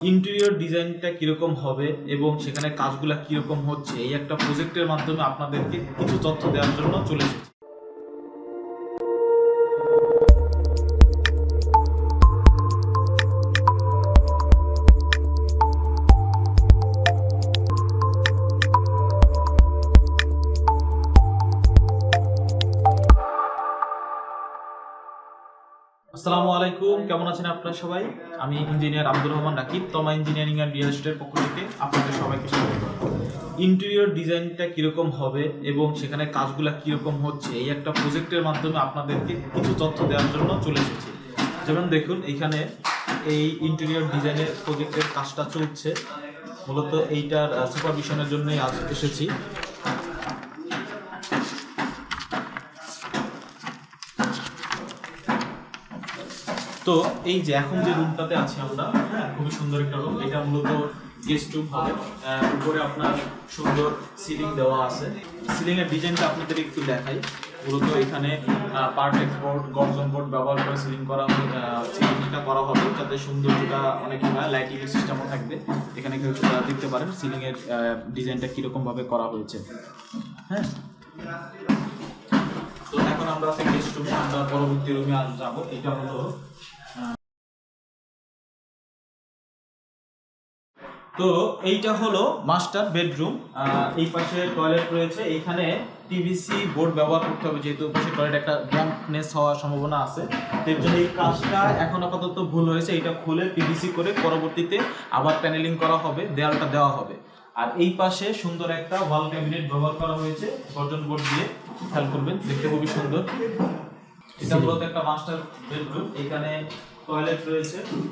Interior ডিজাইনটা কীরকম হবে এবং সেখানে কাজগুলো কীরকম হচ্ছে, এই একটা প্রজেক্টের মাধ্যমে আপনাদেরকে কিছু তথ্য দেওয়ার জন্য চলে এসেছি। আসসালামু আলাইকুম, কেমন আছেন আপনারা সবাই? আমি ইঞ্জিনিয়ার আব্দুর রহমান রাকিব, তমা ইঞ্জিনিয়ারিং অ্যান্ড রিয়েল এস্টেটের পক্ষ থেকে আপনাদের সবাইকে স্বাগত। ইন্টেরিয়র ডিজাইনটা কীরকম হবে এবং সেখানে কাজগুলো কীরকম হচ্ছে, এই একটা প্রজেক্টের মাধ্যমে আপনাদেরকে কিছু তথ্য দেওয়ার জন্য চলে এসেছি। যেমন দেখুন, এখানে এই ইন্টেরিয়র ডিজাইনের প্রজেক্টের কাজটা চলছে। মূলত এইটার সুপারভিশনের জন্যই আজ এসেছি। তো এই যে এখন যে রুমটাতে আছি আমরা হ্যাঁ খুবই সুন্দর একটা রুম এটা মূলত গেস্ট রুম হবে। উপরে আপনার সুন্দর সিলিং দেওয়া আছে। সিলিং এর ডিজাইনটা আপনাদের একটু দেখাই। মূলত এখানে পারফেক্ট বোর্ড গর্জন বোর্ড ব্যবহার করে সিলিং করা সিলিংটা করা হবে। যাতে সৌন্দর্যটা অনেক লাইটিং সিস্টেমও থাকবে। এখানে কেউ দেখতে পারেন। সিলিং এর ডিজাইনটা কীরকম ভাবে করা হয়েছে। হ্যাঁ? আমরা আছি গেস্ট আমরা পরবর্তী রুমে আজ যাব। এটা হলো তো এইটা হলো মাস্টার বেডরুম এই পাশে টয়লেট রয়েছে। এখানে টিভিসি বোর্ড ব্যবহার করতে হবে, যেহেতু পাশে টয়লেট একটা ড্যাম্পনেস হওয়ার সম্ভাবনা আছে। এর জন্য এই কাজটা এখন আপাতত ভুল হয়েছে। এটা খুলে পিভিসি করে পরবর্তীতে আবার প্যানেলিং করা হবে, দেয়ালটা দেওয়া হবে। আর এই পাশে সুন্দর একটা ওয়াল ক্যাবিনেট ব্যবহার করা হয়েছে গর্জন বোর্ড দিয়ে। খেয়াল করবেন দেখতে খুবই সুন্দর। এটা মূলত একটা মাস্টার বেডরুম এখানে টয়লেট রয়েছে।